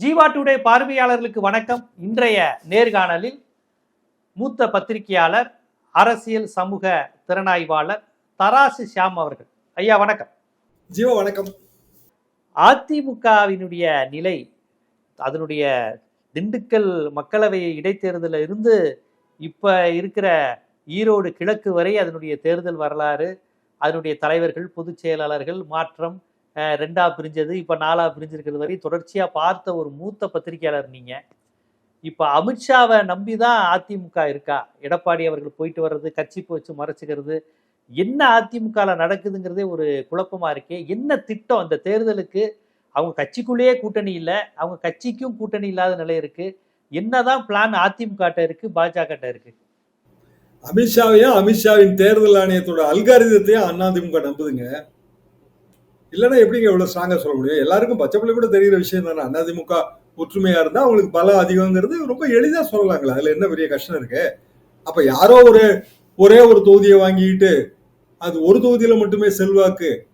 Jeeva today பார்வையாளர்களுக்கு வணக்கம். இன்றைய நேர்காணலில் மூத்த பத்திரிகையாளர் அரசியல் சமூக திறனாய்வாளர் தராசு ஷியாம் அவர்கள். ஐயா வணக்கம். ஜீவா வணக்கம். அதிமுகவினுடைய நிலை அதனுடைய திண்டுக்கல் மக்களவை இடைத்தேர்தலில் இருந்து இப்ப இருக்கிற ஈரோடு கிழக்கு வரை அதனுடைய தேர்தல் வரலாறு அதனுடைய தலைவர்கள் பொதுச் செயலாளர்கள் மாற்றம் ரெண்டா பிரிஞ்சது. இப்போ நாலா பிரிஞ்சிருக்கிறது வரை தொடர்ச்சியாக பார்த்த ஒரு மூத்த பத்திரிகையாளர் நீங்கள் இப்போ அமித்ஷாவை நம்பி தான் அதிமுக இருக்கா? எடப்பாடி அவர்கள் போயிட்டு வர்றது கட்சி போச்சு மறைச்சிக்கிறது. என்ன அதிமுகவில் நடக்குதுங்கிறதே ஒரு குழப்பமா இருக்கே. என்ன திட்டம் அந்த தேர்தலுக்கு? அவங்க கட்சிக்குள்ளேயே கூட்டணி இல்லை. அவங்க கட்சிக்கும் கூட்டணி இல்லாத நிலை இருக்குது என்னதான் பிளான் அதிமுக இருக்குது பாஜகட்ட இருக்குது அமித்ஷாவையும் அமித்ஷாவின் தேர்தல் ஆணையத்தோட அல்காரிதத்தையும் அதிமுக நம்புதுங்க. இல்லைன்னா எப்படிங்க இவ்வளவு ஸ்ட்ராங்கா சொல்ல முடியும்? எல்லாருக்கும் பச்சை பிள்ளை கூட தெரிகிற விஷயம் தானே. அதிமுக ஒற்றுமையா இருந்தா அவங்களுக்கு பலம் அதிகங்கிறது ரொம்ப எளிதா சொல்லலாங்களா. அதுல என்ன பெரிய கஷ்டம் இருக்கு? அப்ப யாரோ ஒரு ஒரே ஒரு தொகுதியை வாங்கிட்டு அது ஒரு தொகுதியில மட்டுமே செல்வாக்கு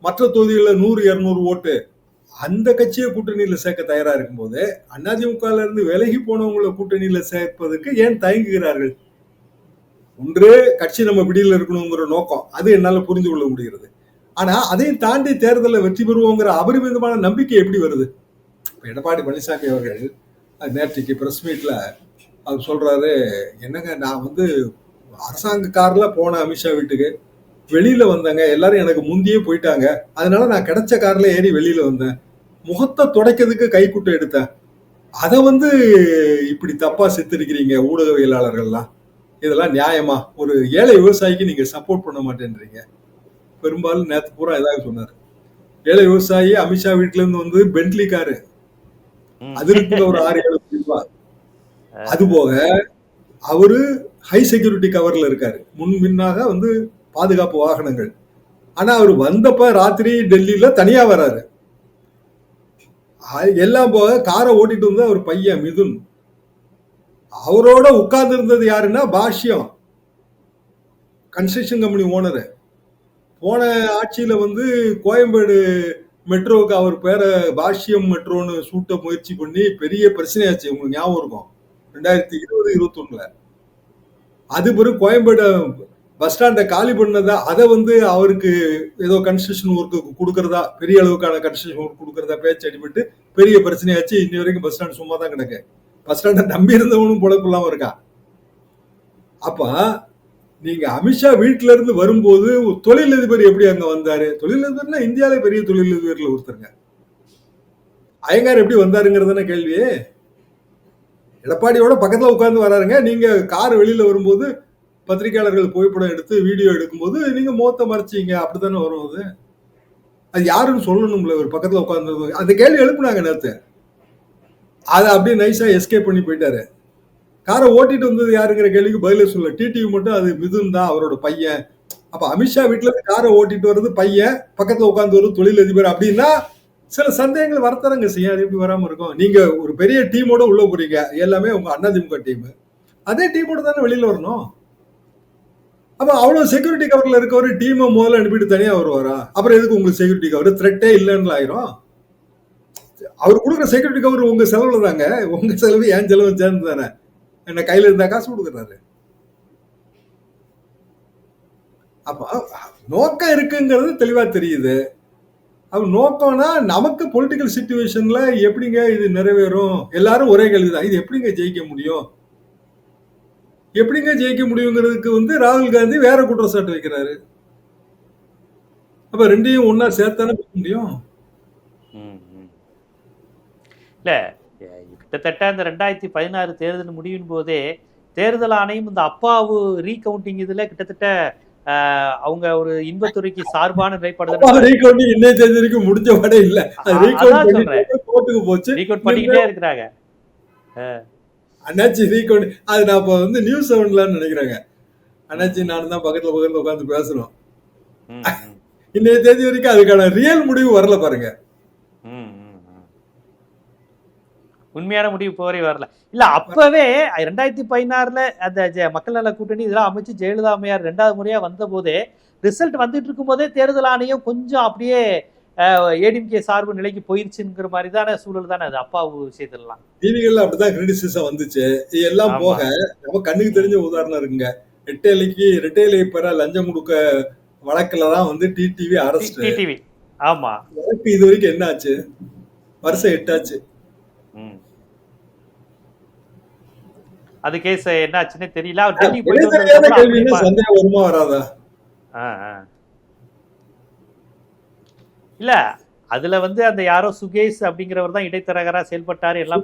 மற்ற தொகுதிகளில் நூறு இரநூறு ஓட்டு அந்த கட்சியை கூட்டணியில் சேர்க்க தயாரா இருக்கும்போது அதிமுகல இருந்து விலகி போனவங்களை கூட்டணியில் சேர்ப்பதற்கு ஏன் தயங்குகிறார்கள்? ஒன்று கட்சி நம்ம பிடியில் இருக்கணுங்கிற நோக்கம். அது என்னால புரிந்து கொள்ள முடிகிறது. ஆனா அதையும் தாண்டி தேர்தலில் வெற்றி பெறுவோங்கிற அபரிமிதமான நம்பிக்கை எப்படி வருது? இப்ப எடப்பாடி பழனிசாமி அவர்கள் நேற்றைக்கு நேற்றுக்கு பிரஸ் மீட்ல அவர் சொல்றாரு என்னங்க நான் வந்து அரசாங்க கார்ல போன அமித்ஷா வீட்டுக்கு வெளியில வந்தேங்க. எல்லாரும் எனக்கு முந்தியே போயிட்டாங்க. அதனால நான் கிடைச்ச கார்ல ஏறி வெளியில வந்தேன். முகத்தை துடைக்கிறதுக்கு கைக்குட்டை எடுத்தேன். அதை வந்து இப்படி தப்பா சித்தரிக்கிறீங்க ஊடகவியலாளர்கள்லாம். இதெல்லாம் நியாயமா? ஒரு ஏழை விவசாயிக்கு நீங்க சப்போர்ட் பண்ண மாட்டேன்றீங்க. பெரும்பாலும் நேத்து பூரா ஏதாவது சொன்னாரு. ஏழை விவசாயி அமித்ஷா வீட்டுல இருந்து வந்து பென்ட்லி காரு. அது இருக்குது ஒரு ஆறு ஏழு ரூபாய் அது போக அவரு ஹை செக்யூரிட்டி கவர்ல இருக்காரு. முன் பின்னாக வந்து பாதுகாப்பு வாகனங்கள். ஆனா அவர் வந்தப்ப ராத்திரி டெல்லியில தனியா வராரு. எல்லாம் போக காரை ஓட்டிட்டு வந்து அவர் பையன் மிதுன். அவரோட உட்கார்ந்து இருந்தது யாருன்னா பாஷ்யம். கன்ஸ்ட்ரக்ஷன் கம்பெனி ஓனரு போன ஆட்சியில வந்து கோயம்பேடு மெட்ரோவுக்கு அவர் பேரை பாஷ்யம் மெட்ரோன்னு சூட்ட முயற்சி பண்ணி பெரிய பிரச்சனையாச்சு. உங்களுக்கு ஞாபகம் இருக்கும் ரெண்டாயிரத்தி இருபது இருபத்தொன்னுல. அது பிறகு கோயம்பேடு பஸ் ஸ்டாண்டை காலி பண்ணதா அதை வந்து அவருக்கு ஏதோ கன்ஸ்ட்ரக்ஷன் ஒர்க்கு கொடுக்கறதா பெரிய அளவுக்கான கன்ஸ்ட்ரக்ஷன் ஒர்க் கொடுக்கறதா பேச்சு அடிபட்டு பெரிய பிரச்சனையாச்சு. இன்னி வரைக்கும் பஸ் ஸ்டாண்ட் சும்மா தான் கிடக்கு. பஸ் ஸ்டாண்டை நம்பி இருந்தவனும் பொழப்பு இல்லாமல் இருக்கான் அப்ப நீங்க அமித்ஷா வீட்டுல இருந்து வரும்போது தொழிலதிபர் எப்படி அங்க வந்தாரு? தொழிலதிபர்னா இந்தியாவிலே பெரிய தொழிலதிபர்ல ஒருத்தருங்க. அயங்கார் எப்படி வந்தாருங்கிறதான கேள்வி. எடப்பாடியோட பக்கத்துல உட்கார்ந்து வராருங்க. நீங்க கார் வெளியில வரும்போது பத்திரிகையாளர்கள் புகைப்படம் எடுத்து வீடியோ எடுக்கும்போது நீங்க மோத்த மறைச்சீங்க. அப்படித்தானே வரும் அது? அது யாருன்னு சொல்லணும்ல ஒரு பக்கத்துல உட்காந்து அந்த கேள்வி எழுப்புனாங்க நேத்து. அதை அப்படியே நைஸா எஸ்கேப் பண்ணி போயிட்டாரு. காரை ஓட்டிட்டு வந்தது யாருங்கிற கேள்விக்கு பதிலே சொல்ல டிடிவி மட்டும் அது மிதுன் தான் அவரோட பையன். அப்ப அமித்ஷா வீட்டுல இருந்து காரை ஓட்டிட்டு வர்றது பையன் பக்கத்துல உட்காந்து வரும் தொழிலதிபர் அப்படின்னா சில சந்தேகங்கள் வரத்தரங்க செய்ய அது எப்படி வராம இருக்கும்? நீங்க ஒரு பெரிய டீமோட உள்ள போறீங்க. எல்லாமே உங்க அதிமுக டீம் அதே டீமோட தானே வெளியில வரணும்? அப்ப அவ்வளவு செக்யூரிட்டி கவர்ல இருக்கவர் டீமை முதல்ல அனுப்பிட்டு தனியா வருவாரா? அப்புறம் எதுக்கு உங்களுக்கு செக்யூரிட்டி கவர் த்ரெட்டே இல்லைன்னு ஆயிரும். அவர் கொடுக்குற செக்யூரிட்டி கவர் உங்க செலவுல தாங்க உங்க செலவு ஏன் செலவு சேர்ந்து தானே. என்ன கையில இருந்தா காசு கொடுக்குறாரு. அப்ப நோக்கம் இருக்குங்கிறது தெளிவா தெரியுது. அப்போ நோக்கம்னா நமக்கு பொலிட்டிக்கல் சுச்சுவேஷன்ல எப்படிங்க இது நிறைவேறும்? எல்லாரும் ஒரே கேள்விதான். இது எப்படிங்க ஜெயிக்க முடியும்? எப்படிங்க ஜெயிக்க முடியுங்கிறதுக்கு வந்து ராகுல் காந்தி வேற குற்றச்சாட்டு வைக்கிறாரு. அப்ப ரெண்டையும் ஒன்னா சேர்த்தானே முடியும். ம், இல்ல கிட்டத்தட்ட அந்த ரெண்டாயிரத்தி பதினாறு தேர்தல் முடிவின் போதே தேர்தல் ஆணையம் இந்த அப்பாவு ரீகவுண்டிங் இதுல கிட்டத்தட்ட அவங்க ஒரு இன்பத்துறைக்கு சார்பான நிலைப்பாடு முடிஞ்ச வடை இல்ல. கோர்ட்டுக்கு போச்சு. ரீகவுண்ட் பண்ணிக்கிட்டே இருக்கிறாங்க. அண்ணாச்சி ரீகவுண்ட் அது நான் இப்போ வந்து நியூஸ் செவன்லான்னு நினைக்கிறேங்க. அண்ணாச்சி நானும் தான் பக்கத்துல பக்கத்துல உட்காந்து பேசுறோம். இன்னைய தேதி வரைக்கும் அதுக்கான ரியல் முடிவு வரல பாருங்க. உண்மையான முடிவு வரை வரல. இல்ல அப்பவே ரெண்டாயிரத்தி பதினாறுல அந்த மக்கள் நல கூட்டணி இதெல்லாம் அமைச்சு ஜெயலலிதா அம்மையார் ரெண்டாவது முறையா வந்த போதே ரிசல்ட் வந்துட்டு இருக்கும் போதே தேர்தல் ஆணையம் கொஞ்சம் அப்படியே ஏடிஎம்கே சார்பு நிலைக்கு போயிருச்சுங்கிற மாதிரி தானே சூழல் தானே அது அப்பா விஷயத்துலலாம். டிவிகள்ல அப்படிதான் கிரிட்டிசிசம் வந்துச்சு. எல்லாம். போக நம்ம கண்ணுக்கு தெரிஞ்ச உதாரணம் இருக்குங்க. ரெட்டைலைக்கு ரெட்டைலை பெற லஞ்சம் கொடுக்க வழக்குல தான் வந்து டிடிவி அரெஸ்ட் டிடிவி ஆமா. வழக்கு இது வரைக்கும் என்ன ஆச்சு வருஷம் எட்டாச்சு. அது கேஸ் என்ன ஆச்சுன்னே தெரியல. அவர் டெல்லி போயிட்டு. இல்ல அதுல வந்து அந்த யாரோ சுகேஷ் அப்படிங்கிறவர் தான் இடைத்தரகரா செயல்பட்டாரு எல்லாம்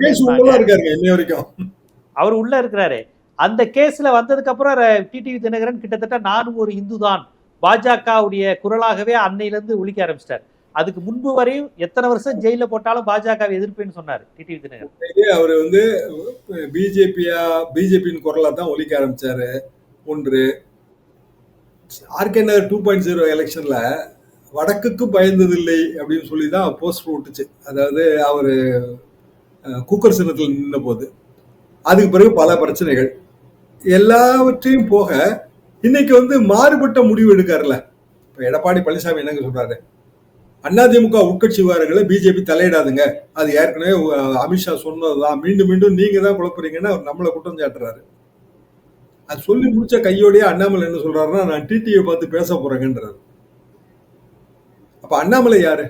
அவர் உள்ள இருக்கிறாரு. அந்த கேஸ்ல வந்ததுக்கு அப்புறம் டிடிவி தினகரன் கிட்டத்தட்ட நானும் ஒரு இந்து தான் பாஜகவுடைய குரலாகவே அன்னையில இருந்து ஒழிக்க ஆரம்பிச்சிட்டார். அதுக்கு முன்பு வரையும் எத்தனை வருஷம் ஜெயில போட்டாலும் பாஜக எதிர்ப்புன்னு சொன்னார் அவர் வந்து பிஜேபியா பிஜேபியின் குரலா தான் ஒலிக்க ஆரம்பிச்சாரு. ஒன்று RK Nagar two point zero எலெக்ஷன்ல வடக்குக்கு பயந்ததில்லை அப்படின்னு சொல்லி தான் போஸ்ட் விட்டுச்சு அதாவது அவர் குக்கர் சின்னத்தில் நின்ன போது அதுக்கு பிறகு பல பிரச்சனைகள். எல்லாவற்றையும் போக இன்னைக்கு வந்து மாறுபட்ட முடிவு எடுக்காருல்ல. இப்ப எடப்பாடி பழனிசாமி என்னங்க சொல்றாரு? அதிமுக உட்கட்சி விவகாரங்களை பிஜேபி தலையிடாதுங்க. அது ஏற்கனவே அமித்ஷா சொன்னதுதான். மீண்டும் மீண்டும் நீங்க தான் குழப்புறீங்கன்னு அவர் நம்மளை குற்றம் சாட்டுறாரு. அது சொல்லி முடிச்ச கையோடய அண்ணாமலை என்ன சொல்றாருன்னா நான் டிடியை பார்த்து பேச போறேங்கன்றாரு. அப்ப அண்ணாமலை யாரு?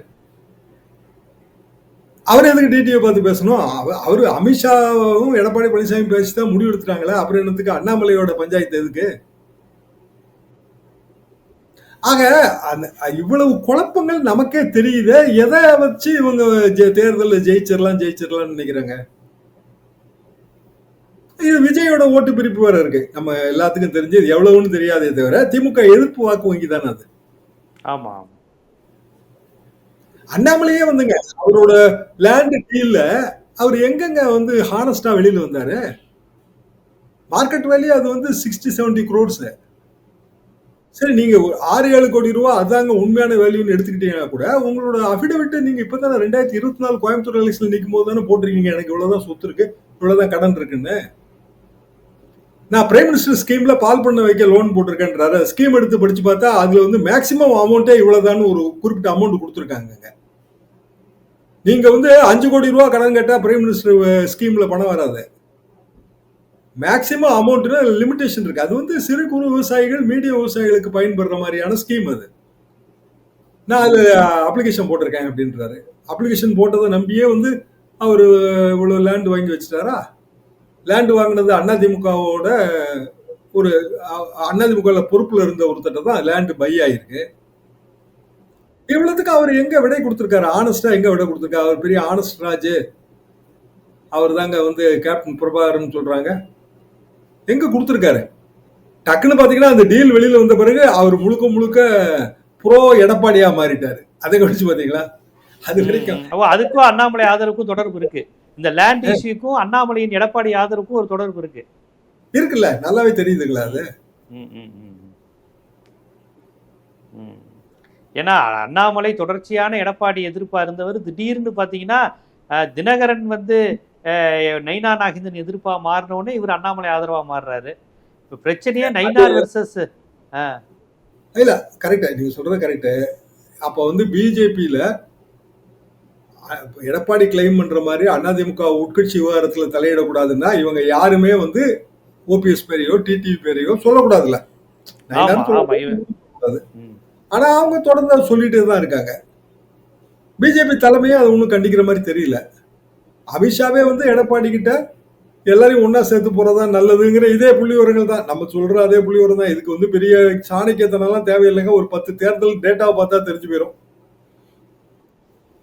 அவர் எதுக்கு டிடியை பார்த்து பேசணும்? அவர் அமித்ஷாவும் எடப்பாடி பழனிசாமி பேசி தான் முடிவு எடுத்துட்டாங்களே அப்புறம் என்னத்துக்கு அண்ணாமலையோட பஞ்சாயத்து எதுக்கு? ஆக அந்த இவ்வளவு குழப்பங்கள் நமக்கே தெரியுது. எதை வச்சு இவங்க தேர்தல்ல ஜெயிச்சிடலாம் ஜெயிச்சிடலாம்னு நினைக்கிறாங்க? இது விஜயோட ஓட்டு பிரிப்பு வேற இருக்கு. நம்ம எல்லாத்துக்கும் தெரிஞ்சு இது எவ்வளவுன்னு தெரியாதே தவிர திமுக எதிர்ப்பு வாக்கு வங்கி தானே அது. ஆமா ஆமா. அண்ணாமலையே வந்துங்க. அவரோட லேண்ட் டீல்ல அவர் எங்கங்க வந்து ஹானஸ்டா வெளியில வந்தாரு? மார்க்கெட் வேல்யூ அது வந்து சிக்ஸ்டி செவன்டி குரோட்ஸ் சரி நீங்க ஒரு ஆறு ஏழு கோடி ரூபா அதாங்க உண்மையான வேல்யூன்னு எடுத்துக்கிட்டீங்கன்னா கூட உங்களோட அபிடவிட்டை நீங்க இப்பதானே ரெண்டாயிரத்தி இருபத்தி நாலு கோயம்புத்தூர் எலெக்ஷன் நிற்கும் போது தானே போட்டிருக்கீங்க. எனக்கு இவ்வளவுதான் சொத்து இருக்கு இவ்வளவுதான் கடன் இருக்குன்னு. நான் பிரைம் மினிஸ்டர் ஸ்கீம்ல பால் பண்ண வைக்க லோன் போட்டிருக்கேன்றாரு. ஸ்கீம் எடுத்து படிச்சு பார்த்தா அதுல வந்து மேக்சிமம் அமௌண்ட்டே இவ்வளவுதான் ஒரு குறிப்பிட்ட அமௌண்ட் கொடுத்துருக்காங்க நீங்க வந்து அஞ்சு கோடி ரூபா கடன் கேட்டா பிரைம் மினிஸ்டர் ஸ்கீம்ல பணம் வராது. மேக்சிமம் அமௌண்ட்னு லிமிடேஷன் இருக்கு. அது வந்து சிறு குறு விவசாயிகள் மீடிய விவசாயிகளுக்கு பயன்படுற மாதிரியான ஸ்கீம் அது. நான் அது அப்ளிகேஷன் போட்டிருக்கேன் அப்படின்றாரு. அப்ளிகேஷன் போட்டதை நம்பியே வந்து அவர் இவ்வளோ லேண்ட் வாங்கி வச்சுட்டாரா? லேண்ட் வாங்கினது அதிமுகவோட ஒரு அதிமுக பொறுப்பில் இருந்த ஒருத்தட்ட தான் லேண்டு பை ஆயிருக்கு. இவ்வளோத்துக்கு அவர் எங்கே விடை கொடுத்துருக்காரு? ஆனஸ்டாக எங்கே விடை கொடுத்துருக்காரு? அவர் பெரிய ஆனஸ்ட் ராஜு. அவர் தாங்க வந்து கேப்டன் பிரபாகர்னு சொல்கிறாங்க எங்க கொடுத்திருக்காரு? டக்குன்னு பாத்தீங்கன்னா அந்த டீல் வெளியில வந்த பிறகு அவர் முழுக்க முழுக்க ப்ரோ எடப்பாடியா மாறிட்டாரு. அதை கழிச்சு பாத்தீங்களா? அது வரைக்கும். அதுக்கும் அண்ணாமலை ஆதரவுக்கும் தொடர்பு இருக்கு. இந்த லேண்ட் இஷ்யூக்கும் அண்ணாமலையின் எடப்பாடி ஆதரவுக்கும் ஒரு தொடர்பு இருக்கு. இருக்குல்ல நல்லாவே தெரியுதுங்களா அது. ஏன்னா அண்ணாமலை தொடர்ச்சியான எடப்பாடி எதிர்ப்பா இருந்தவர். திடீர்னு பாத்தீங்கன்னா அஹ், தினகரன் வந்து நைனா நாகேந்திரன் எதிர்ப்பா மாறின உடனே இவர் அண்ணாமலை ஆதரவா மாறுறாரு. இப்ப பிரச்சனையே நைனார் வர்சஸ் இல்ல கரெக்டா நீங்க சொல்றது கரெக்ட் அப்ப வந்து பிஜேபியில எடப்பாடி கிளைம் பண்ற மாதிரி அதிமுக உட்கட்சி விவகாரத்துல தலையிடக்கூடாதுன்னா இவங்க யாருமே வந்து ஓபிஎஸ் பேரையோ டிடிவி பேரையோ சொல்லக்கூடாதுல்ல. ஆனா அவங்க தொடர்ந்து சொல்லிட்டே தான் இருக்காங்க. பிஜேபி தலைமையே அதை ஒன்றும் கண்டிக்கிற மாதிரி தெரியல. அமித்ஷாவே வந்து எடப்பாடி கிட்ட எல்லாரையும் ஒன்றா சேர்த்து போகிறதா நல்லதுங்கிற இதே புள்ளி விவரங்கள் தான். நம்ம சொல்கிற அதே புள்ளி விவரம் தான். இதுக்கு வந்து பெரிய சாணக்கியத்தனம்லாம் தேவையில்லைங்க. ஒரு பத்து தேர்தல் டேட்டாவை பார்த்தா தெரிஞ்சு போயிடும்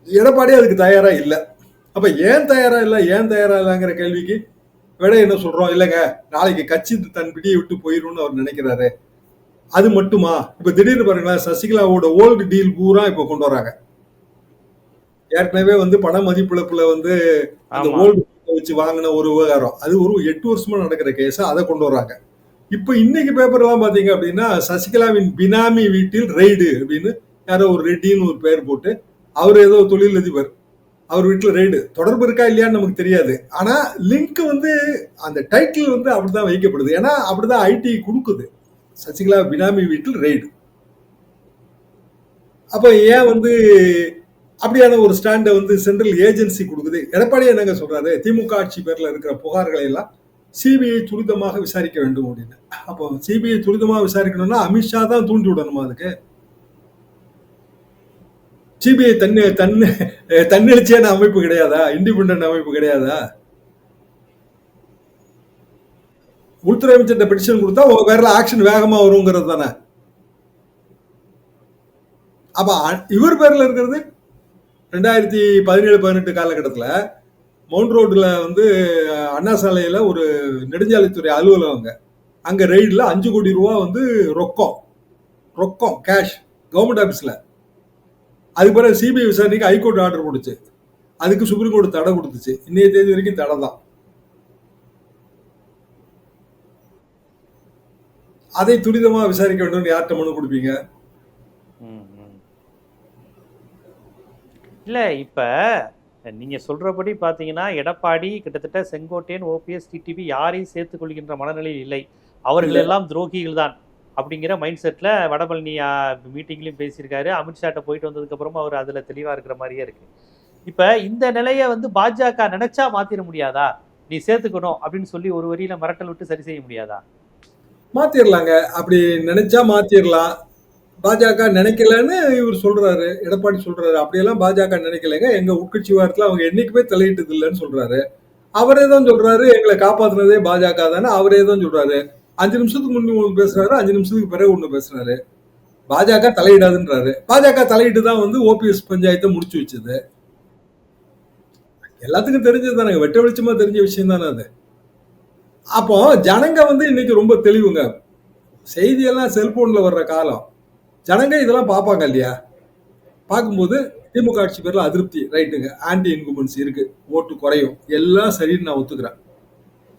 எடப்பாடி அதுக்கு தயாராக இல்லை. அப்போ ஏன் தயாராக இல்லை? ஏன் தயாராக இல்லைங்கிற கேள்விக்கு விட என்ன சொல்கிறோம் இல்லைங்க. நாளைக்கு கட்சி தன் பிடியை விட்டு போயிடும்னு அவர் நினைக்கிறாரு. அது மட்டுமா? இப்போ திடீர்னு பாருங்களேன் சசிகலாவோட ஓல்டு டீல் பூரா இப்போ கொண்டு வராங்க. ஏற்கனவே வந்து பண மதிப்பிழப்புல வந்து அந்த ஓல்டு வச்சு வாங்கின ஒரு விவகாரம். அது ஒரு எட்டு வருஷமா நடக்கிற கேஸ் அதை கொண்டு வராங்க இப்ப இன்னைக்கு பேப்பர் எல்லாம் பாத்தீங்க அப்படின்னா சசிகலாவின் பினாமி வீட்டில் ரெய்டு அப்படின்னு யாரோ ஒரு ரெட்டின்னு ஒரு பெயர் போட்டு அவர் ஏதோ தொழிலதிபர் அவர் வீட்டுல ரெய்டு தொடர்பு இருக்கா இல்லையான்னு நமக்கு தெரியாது. ஆனா லிங்க் வந்து அந்த டைட்டில் வந்து அப்படிதான் வைக்கப்படுது. ஏன்னா அப்படிதான் ஐடி கொடுக்குது. சசிகலா பினாமி வீட்டில் ரெய்டு அப்ப ஏன் வந்து அப்படியான ஒரு ஸ்டாண்டை வந்து சென்ட்ரல் ஏஜென்சி கொடுக்குது. எடப்பாடி என்னங்க சொல்றாரு? திமுக ஆட்சி பேரில் இருக்கிற புகார்களை எல்லாம் சிபிஐ துரிதமாக விசாரிக்க வேண்டும் அப்படின்னு. அப்போ சிபிஐ துரிதமாக விசாரிக்கணும்னா அமித்ஷா தான் தூண்டி விடணுமா அதுக்கு? சிபிஐ தன்னு தன்னு தன்னெழுச்சியான அமைப்பு கிடையாதா? இண்டிபெண்டன்ட் அமைப்பு கிடையாதா? உள்துறை அமைச்சர் பெட்டிஷன் கொடுத்தா வேற ஆக்ஷன் வேகமா வருங்கிறது தானே. அப்ப அ- இவர் பேர்ல இருக்கிறது ரெண்டாயிரத்தி பதினேழு பதினெட்டு காலகட்டத்தில் மவுண்ட் ரோட்டில் வந்து அண்ணா சாலையில் ஒரு நெடுஞ்சாலைத்துறை அலுவலகங்க. அங்கே ரெய்டில் அஞ்சு கோடி ரூபா வந்து ரொக்கம். ரொக்கம் கேஷ் கவர்மெண்ட் ஆஃபீஸில் அதுக்கு பிறகு சிபிஐ விசாரணைக்கு ஹைகோர்ட் ஆர்டர் கொடுத்து அதுக்கு சுப்ரீம் கோர்ட் தடை கொடுத்துச்சு. இன்னைய தேதி வரைக்கும் தடை தான். அதை துரிதமாக விசாரிக்க வேண்டும் யார்கிட்ட மனு கொடுப்பீங்க? இல்ல இப்ப நீங்க சொல்றபடி பாத்தீங்கன்னா எடப்பாடி கிட்டத்தட்ட செங்கோட்டையன் ஓபிஎஸ் டிடிவி யாரையும் சேர்த்துக் கொள்கின்ற மனநிலையில் இல்லை. அவர்கள் எல்லாம் துரோகிகள் தான் அப்படிங்கிற மைண்ட் செட்ல வடபழனி மீட்டிங்லயும் பேசியிருக்காரு. அமித்ஷாட்ட போயிட்டு வந்ததுக்கு அப்புறமா அவர் அதுல தெளிவா இருக்கிற மாதிரியே இருக்கு. இப்ப இந்த நிலையை வந்து பாஜக நினைச்சா மாத்திர முடியாதா? நீ சேர்த்துக்கணும் அப்படின்னு சொல்லி ஒரு வரியில மிரட்டல் விட்டு சரி செய்ய முடியாதா? மாத்திரலாங்க. அப்படி நினைச்சா மாத்திரலாம். பாஜக நினைக்கலன்னு இவர் சொல்றாரு எடப்பாடி சொல்றாரு. அப்படியெல்லாம் பாஜக நினைக்கலைங்க. எங்க உட்கட்சி வாரத்துல அவங்க என்னைக்குமே தலையிட்டது இல்லைன்னு சொல்றாரு. அவரே தான் சொல்றாரு எங்களை காப்பாத்துனதே பாஜக தானே. அவரே தான் சொல்றாரு. அஞ்சு நிமிஷத்துக்கு முன்னே ஒன்று பேசுறாரு அஞ்சு நிமிஷத்துக்கு பிறகு ஒன்று பேசுறாரு. பாஜக தலையிடாதுன்றாரு. பாஜக தலையிட்டு தான் வந்து ஓபிஎஸ் பஞ்சாயத்தை முடிச்சு வச்சது. எல்லாத்துக்கும் தெரிஞ்சது தானே. வெட்ட வெளிச்சமா தெரிஞ்ச விஷயம் தானே அது. அப்போ ஜனங்க வந்து இன்னைக்கு ரொம்ப தெளிவுங்க. செய்தியெல்லாம் செல்போன்ல வர்ற காலம். ஜனங்க இதெல்லாம் பார்ப்பாங்க இல்லையா? பார்க்கும்போது திமுக ஆட்சி பேர்ல அதிருப்தி ரைட்டுங்க. ஆன்டி இன்குமென்ஸ் இருக்கு. ஓட்டு குறையும். எல்லாம் சரின்னு நான் ஒத்துக்கிறேன்.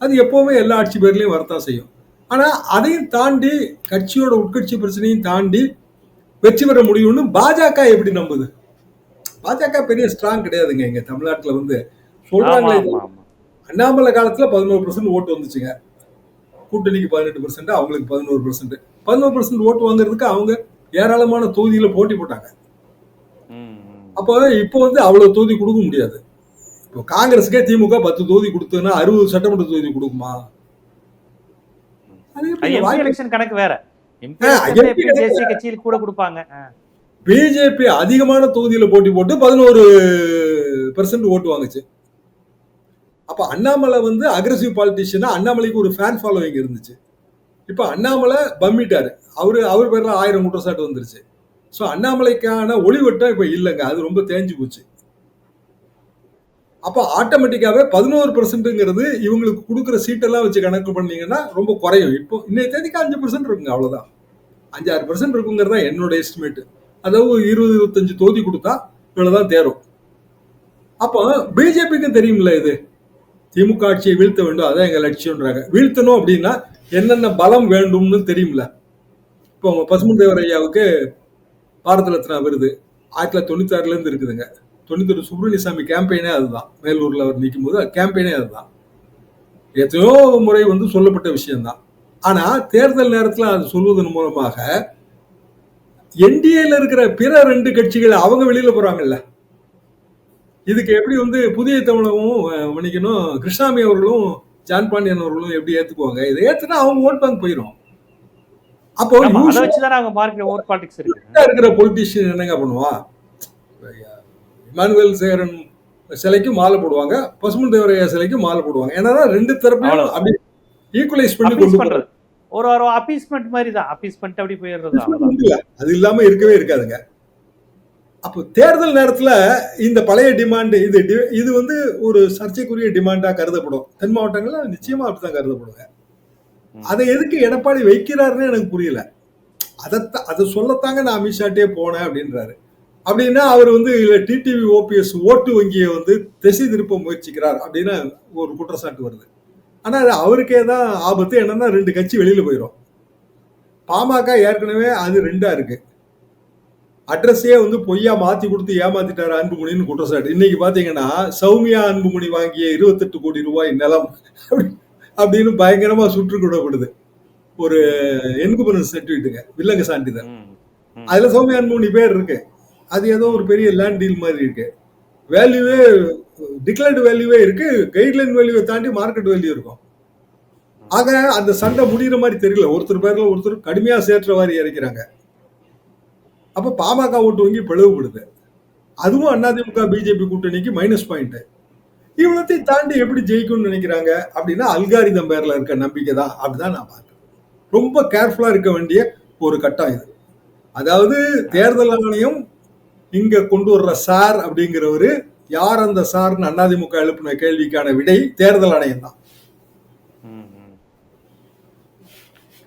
அது எப்பவுமே எல்லா ஆட்சி பேர்லயும் வரத்தான் செய்யும். ஆனா அதையும் தாண்டி கட்சியோட உட்கட்சி பிரச்சனையும் தாண்டி வெற்றி பெற முடியும்னு பாஜக எப்படி நம்புது? பாஜக பெரிய ஸ்ட்ராங் கிடையாதுங்க இங்க தமிழ்நாட்டுல வந்து. சொல்றாங்களே அண்ணாமலை காலத்துல பதினோரு பர்சன்ட் ஓட்டு வந்துச்சுங்க. கூட்டணிக்கு பதினெட்டு பர்சன்ட் அவங்களுக்கு பதினோரு பர்சன்ட் பதினோரு பர்சன்ட் ஓட்டு வாங்குறதுக்கு அவங்க ஏராளமான தொகுதியில போட்டி போட்டாங்க. அப்போ இப்போ வந்து அவ்வளவு தொகுதி கொடுக்க முடியாது. இப்போ காங்கிரஸுக்கே திமுக பத்து தொகுதி கொடுத்ததுன்னா அறுபது சட்டமன்ற தொகுதி கொடுக்குமா? கணக்கு வேற. கட்சியில் கூட கொடுப்பாங்க. பிஜேபி அதிகமான தொகுதியில போட்டி போட்டு பதினோரு பெர்சன்ட் ஓட்டு வாங்குச்சு. அப்ப அண்ணாமலை வந்து அக்ரஸிவ் பாலிட்டிஷியனா அண்ணாமலைக்கு ஒரு ஃபேன் ஃபாலோவிங் இருந்துச்சு. இப்ப அண்ணாமலை பம்மிட்டாரு. அவரு அவர் பேர்ல ஆயிரம் குற்றச்சாட்டு வந்துருச்சு. ஸோ அண்ணாமலைக்கான ஒளிவட்டம் இப்ப இல்லைங்க. அது ரொம்ப தேஞ்சு போச்சு. அப்போ ஆட்டோமேட்டிக்காவே பதினோரு பர்சன்ட்டுங்கிறது இவங்களுக்கு கொடுக்குற சீட்டெல்லாம் வச்சு கணக்கு பண்ணீங்கன்னா ரொம்ப குறையும். இப்போ இன்னைய தேதிக்கு அஞ்சு பர்சன்ட் இருக்குங்க அவ்வளோதான் அஞ்சாறு பர்சன்ட் இருக்குங்கிறது தான் என்னோட எஸ்டிமேட் அதாவது ஒரு இருபது இருபத்தஞ்சு தொகுதி கொடுத்தா இவ்வளவுதான் தேரும். அப்போ பிஜேபிக்கும் தெரியும்ல இது? திமுக ஆட்சியை வீழ்த்த வேண்டும் அதான் எங்கள் லட்சியம்ன்றாங்க. வீழ்த்தணும் அப்படின்னா என்னென்ன பலம் வேண்டும்னு தெரியும்ல? இப்போ பசுமன் ஐயாவுக்கு பாரத ரத்னா விருது. ஆயிரத்தி தொள்ளாயிரத்தி தொண்ணூத்தி ஆறுல இருக்குதுங்க. தொண்ணூத்தொரு சுப்ரமணியசாமி கேம்பெயினே அதுதான். மேலூரில் அவர் நிற்கும் போது கேம்பெயினே அதுதான். எத்தனையோ முறை வந்து சொல்லப்பட்ட விஷயம்தான். ஆனால் தேர்தல் நேரத்தில் அது சொல்வதன் மூலமாக என்டிஏல இருக்கிற பிற ரெண்டு கட்சிகள் அவங்க வெளியில் போகிறாங்கல்ல இதுக்கு எப்படி வந்து புதிய தமிழகமும் மன்னிக்கணும் கிருஷ்ணாமி அவர்களும் ஜான் பாண்டியன் அவர்களும் எப்படி ஏத்துக்குவாங்க? இதை ஏத்துனா அவங்க ஓட் பேங்க் போயிடும் அப்போ இருக்கிற பொலிட்டீஷியன் என்னங்க பண்ணுவான் இமானுவேல் சேகரன் சிலைக்கு மாலை போடுவாங்க பசுமன் தேவரையா சிலைக்கு மாலை போடுவாங்க. ஏன்னா ரெண்டு தரப்பையும். அப்படி ஈக்குவலைஸ் பண்ணி கொண்டு பண்றது. ஒரு ஒரு அப்பீஸ்மெண்ட் மாதிரி தான். அப்பீஸ் பண்ணிட்டு அப்படி போயிடுறது. அது இல்லாம இருக்கவே இருக்காதுங்க. அப்போ தேர்தல் நேரத்துல இந்த பழைய டிமாண்ட் இது டி- இது வந்து ஒரு சர்ச்சைக்குரிய டிமாண்டா கருதப்படும். தென் மாவட்டங்கள்ல நிச்சயமா அப்படித்தான் கருதப்படுங்க. அதை எதுக்கு எடப்பாடி வைக்கிறாருன்னு எனக்கு புரியல. அதை அதை சொல்லத்தாங்க நான் அமித்ஷாட்டே போனேன் அப்படின்றாரு. அப்படின்னா அவர் வந்து இல்ல டிடிவி ஓபிஎஸ் ஓட்டு வங்கியை வந்து திசை திருப்ப முயற்சிக்கிறார் அப்படின்னு ஒரு குற்றச்சாட்டு வருது. ஆனா அது அவருக்கே தான் ஆபத்து. என்னன்னா ரெண்டு கட்சி வெளியில போயிடும் பாமக ஏற்கனவே அது ரெண்டா இருக்கு. அட்ரஸே வந்து பொய்யா மாத்தி கொடுத்து ஏமாத்திட்டாரு அன்புமணின்னு குற்றச்சாட்டு. இன்னைக்கு பாத்தீங்கன்னா சௌமியா அன்புமணி வாங்கிய இருபத்தெட்டு கோடி ரூபாய் நிலம் அப்படி- அப்படின்னு பயங்கரமா சுற்றுக்கூடப்படுது ஒரு என்குமரன்ஸ் சர்டிபிகேட்டுங்க வில்லங்க சான்றிதழ். அதுல சௌமியா அன்புமணி பேர் இருக்கு. அது ஏதோ ஒரு பெரிய லேண்ட் டீல் மாதிரி இருக்கு. வேல்யூவே டிக்ளேர்டு வேல்யூவே இருக்கு. கைட்லைன் வேல்யூவை தாண்டி மார்க்கெட் வேல்யூ இருக்கும். ஆக அந்த சண்டை முடிகிற மாதிரி தெரியல. ஒருத்தர் பேர்ல ஒருத்தர் கடுமையா சேர்ற மாதிரி இறக்கிறாங்க. அப்ப பாமக ஓட்டு வங்கி பிளவுபடுது. அதுவும் அதிமுக பிஜேபி கூட்டணிக்கு மைனஸ் பாயிண்ட் இவ்வளோத்தையும் தாண்டி எப்படி ஜெயிக்கும்னு நினைக்கிறாங்க அப்படின்னா அல்காரிதம் பேர்ல இருக்க நம்பிக்கை தான். அப்படிதான் நான் பார்க்குறேன். ரொம்ப கேர்ஃபுல்லா இருக்க வேண்டிய ஒரு கட்டம் இது. அதாவது தேர்தல் ஆணையம் இங்க கொண்டு வர்ற சார் அப்படிங்கிறவரு யார் அந்த சார்னு அண்ணாதிமுக எழுப்பின கேள்விக்கான விடை தேர்தல் ஆணையம் தான்.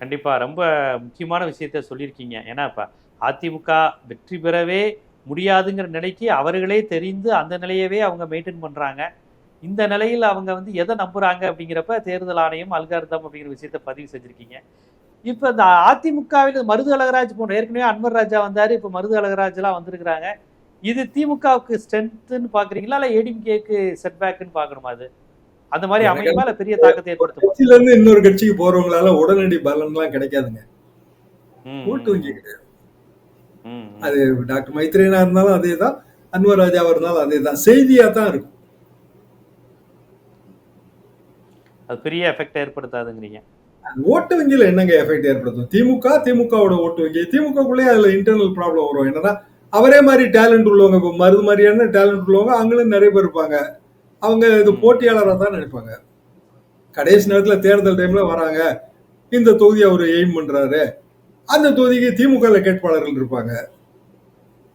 கண்டிப்பாக கண்டிப்பா ரொம்ப முக்கியமான விஷயத்த சொல்லியிருக்கீங்க. ஏன்னா இப்ப அதிமுக வெற்றி பெறவே முடியாதுங்கிற நிலைக்கு அவர்களே தெரிந்து அந்த நிலையவே அவங்க மெயின்டைன் பண்றாங்க. இந்த நிலையில் அவங்க வந்து எதை நம்புறாங்க அப்படிங்கிறப்ப தேர்தல் ஆணையம் அல்காரிதம் அப்படிங்கிற விஷயத்த பதிவு செஞ்சிருக்கீங்க. இப்ப இந்த அதிமுகவில் மருது அழகராஜ் போன்ற ஏற்கனவே அன்வர் ராஜா வந்தாரு இப்ப மருது அழகராஜ் எல்லாம் வந்திருக்கிறாங்க. இது திமுகவுக்கு ஸ்ட்ரென்த்னு பாக்குறீங்களா? இல்ல ஏடிஎம்கேக்கு செட்பேக்னு பாக்கணுமா அது? அந்த மாதிரி அமையுமா? இல்ல பெரிய தாக்கத்தை ஏற்படுத்துமா? கட்சியில இருந்து இன்னொரு கட்சிக்கு போறவங்களால உடனடி பலன்லாம் கிடைக்காதுங்க. ம், ஓட்டு வங்கி கிடையாது. அது டாக்டர் மைத்ரேனா இருந்தாலும் அதே தான் அன்வர் ராஜாவா இருந்தாலும் அதே தான் செய்தியா தான் இருக்கும். அது பெரிய எஃபெக்ட் ஏற்படுத்தாதுங்கிறீங்க. ஓட்டு வங்கியில என்னங்க எஃபெக்ட் ஏற்படுத்தும்? திமுக திமுகவோட ஓட்டு வங்கி. திமுகக்குள்ளேயே அதுல இன்டர்னல் ப்ராப்ளம் வரும். என்னன்னா அவரே மாதிரி டேலண்ட் உள்ளவங்க இப்போ மருது மாதிரியான டேலண்ட் உள்ளவங்க அவங்களும் நிறைய பேர் இருப்பாங்க. அவங்க இது போட்டியாளராக தான் நினைப்பாங்க. கடைசி நேரத்துல தேர்தல் டைம்ல வராங்க. இந்த தொகுதி அவர் எய்ம் பண்றாரு. அந்த தொகுதிக்கு திமுக கேட்பாளர்கள் இருப்பாங்க.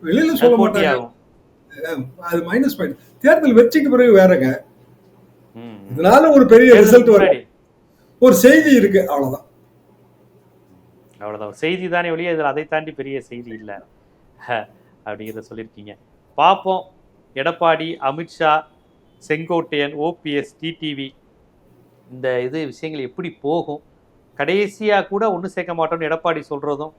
வெளியில சொல்ல மாட்டாங்க. அது மைனஸ் பாயிண்ட் தேர்தல் வெற்றிக்கு பிறகு வேறங்க. இதனால ஒரு பெரிய ரிசல்ட் வரும். ஒரு செய்தி இருக்கு அவ்வளவுதான். அவ்வளவுதான். செய்தி தானே வெளியே இதில் அதை தாண்டி பெரிய செய்தி இல்லை. அப்படிங்கிறத சொல்லியிருக்கீங்க. பார்ப்போம் எடப்பாடி அமித்ஷா செங்கோட்டையன் ஓபிஎஸ் டிடிவி இந்த இது விஷயங்கள் எப்படி போகும்? கடைசியாக கூட ஒன்றும் சேர்க்க மாட்டோம்னு எடப்பாடி சொல்கிறதும்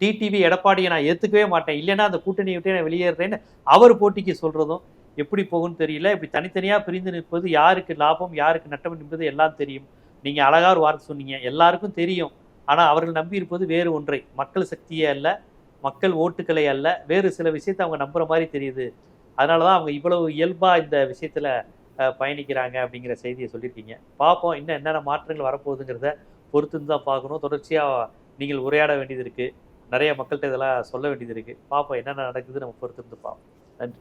டிடிவி எடப்பாடியை நான் ஏற்றுக்கவே மாட்டேன். இல்லைன்னா அந்த கூட்டணியை விட்டு நான் வெளியேறேன்னு அவர் போட்டிக்கு சொல்கிறதும் எப்படி போகும்னு தெரியல. இப்படி தனித்தனியாக பிரிந்து நிற்பது யாருக்கு லாபம் யாருக்கு நட்டம் என்பது எல்லாம் தெரியும். நீங்கள் அழகா ஒரு வார்த்தை சொன்னீங்க. எல்லாருக்கும் தெரியும். ஆனால் அவர்கள் நம்பி இருப்பது வேறு ஒன்றை. மக்கள் சக்தியே அல்ல மக்கள் ஓட்டுக்களை அல்ல. வேறு சில விஷயத்தை அவங்க நம்புகிற மாதிரி தெரியுது. அதனால தான் அவங்க இவ்வளவு இயல்பாக இந்த விஷயத்தில் பயணிக்கிறாங்க அப்படிங்கிற செய்தியை சொல்லியிருக்கீங்க. பார்ப்போம் இன்னும் என்னென்ன மாற்றங்கள் வரப்போகுதுங்கிறத பொறுத்துன்னு தான் பார்க்கணும். தொடர்ச்சியாக நீங்கள் உரையாட வேண்டியது இருக்குது நிறைய மக்கள்கிட்ட இதெல்லாம் சொல்ல வேண்டியது இருக்குது பார்ப்போம் என்னென்ன நடக்குது நம்ம பொறுத்திருந்து பார்ப்போம். நன்றி.